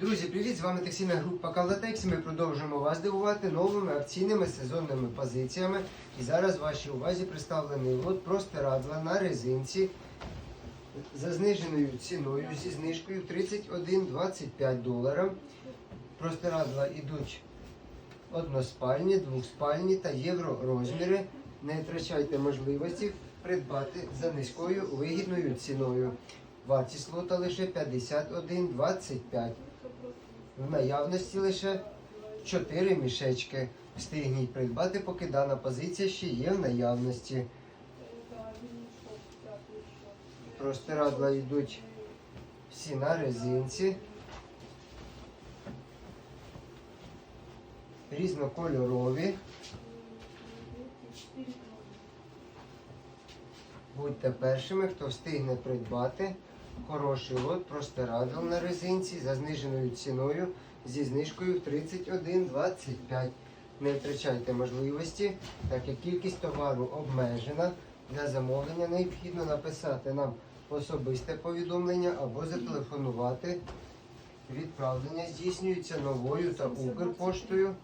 Друзі, привіт! З вами текстильна група Кавлатекс. Ми продовжуємо вас дивувати новими акційними сезонними позиціями. І зараз вашій увазі представлений лот простирадла на резинці за зниженою ціною зі знижкою 31,25 долара. Простирадла йдуть односпальні, двохспальні та євро розміри. Не втрачайте можливості придбати за низькою вигідною ціною. Вартість лота лише 51,25. В наявності лише 4 мішечки. Встигніть придбати, поки дана позиція ще є в наявності. Простирадла йдуть всі на резинці. Різнокольорові. Будьте першими, хто встигне придбати хороший лот простирадл на резинці за зниженою ціною зі знижкою в 31,25. Не втрачайте можливості, так як кількість товару обмежена. Для замовлення необхідно написати нам особисте повідомлення або зателефонувати. Відправлення здійснюється новою та Укрпоштою.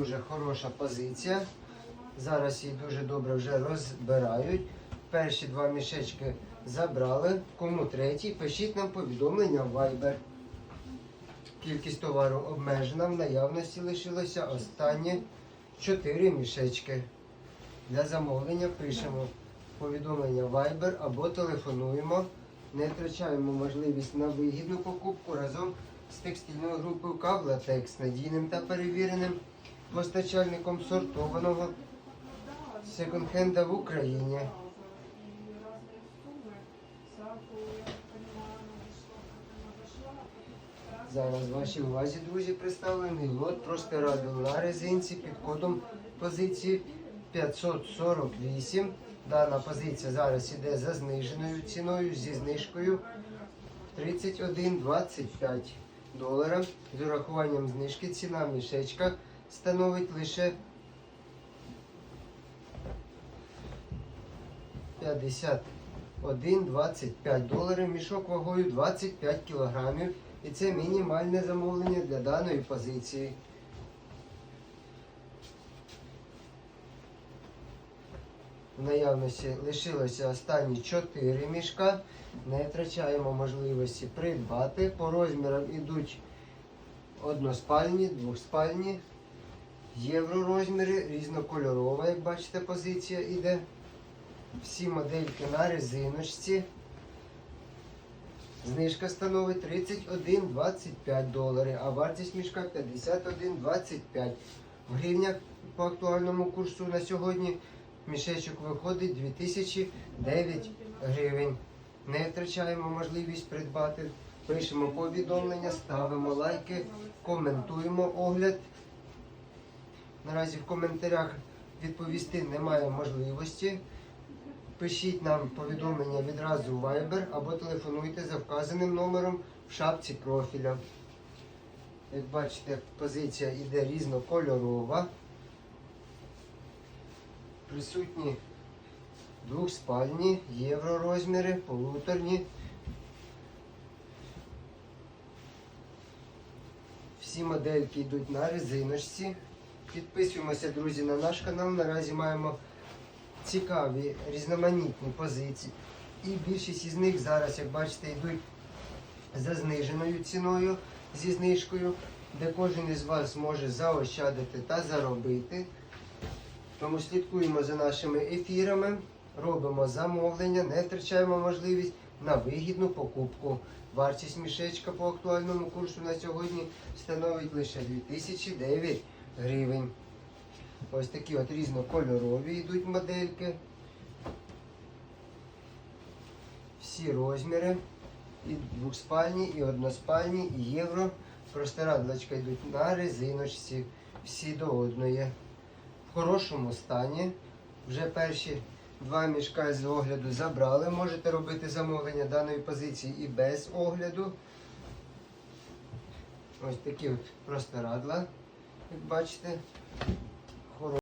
Дуже хороша позиція. Зараз її дуже добре вже розбирають. Перші два мішечки забрали. Кому третій, пишіть нам повідомлення в Viber. Кількість товару обмежена. В наявності лишилося останні 4 мішечки. Для замовлення пишемо повідомлення Viber або телефонуємо. Не втрачаємо можливість на вигідну покупку разом з текстильною групою Кавлатекс, надійним та перевіреним постачальником сортованого секонд-хенда в Україні. Зараз вашій увазі, друзі, представлений лот простирадл на резинці під кодом позиції 548. Дана позиція зараз іде за зниженою ціною зі знижкою 31,25 долара. З урахуванням знижки ціна мішечка становить лише 51,25 доларів. Мішок вагою 25 кілограмів. І це мінімальне замовлення для даної позиції. В наявності лишилося останні 4 мішка. Не втрачаємо можливості придбати. По розмірам йдуть односпальні, двохспальні, євро розміри, різнокольорова, як бачите, позиція йде. Всі модельки на резиночці. Знижка становить 31,25 доларів, а вартість мішка 51,25. В гривнях по актуальному курсу на сьогодні мішечок виходить 2009 гривень. Не втрачаємо можливість придбати. Пишемо повідомлення, ставимо лайки, коментуємо огляд. Наразі в коментарях відповісти немає можливості. Пишіть нам повідомлення відразу в Viber або телефонуйте за вказаним номером в шапці профіля. Як бачите, позиція йде різнокольорова. Присутні двохспальні, євро розміри, полуторні. Всі модельки йдуть на резиночці. Підписуємося, друзі, на наш канал. Наразі маємо цікаві різноманітні позиції. І більшість із них зараз, як бачите, йдуть за зниженою ціною зі знижкою, де кожен із вас може заощадити та заробити. Тому слідкуємо за нашими ефірами, робимо замовлення, не втрачаємо можливість на вигідну покупку. Вартість мішечка по актуальному курсу на сьогодні становить лише 2009 гривень. Ось такі от різнокольорові йдуть модельки. Всі розміри. І двохспальні, і односпальні, і євро. Простирадлочка йдуть на резиночці. Всі до одної. В хорошому стані. Вже перші два мішка з огляду забрали. Можете робити замовлення даної позиції і без огляду. Ось такі от простирадла, як бачите.